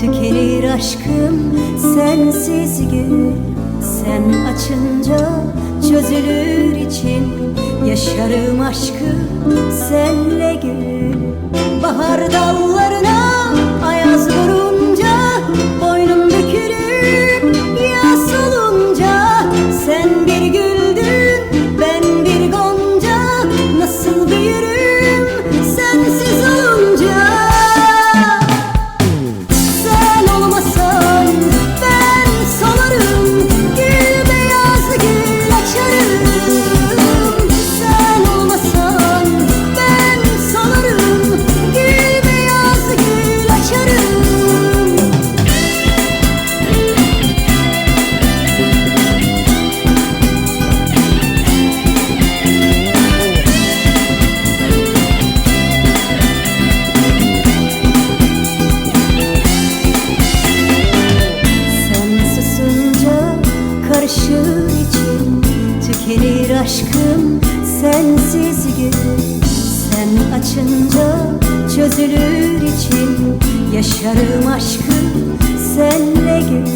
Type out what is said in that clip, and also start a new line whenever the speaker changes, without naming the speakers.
Tükenir aşkım. Sensiz gül Sen açınca çözülür için Yaşarım aşkı senle gül Bahar için Tükenir aşkım sensiz gün. Sen açınca çözülür için Yaşarım aşkı senle gün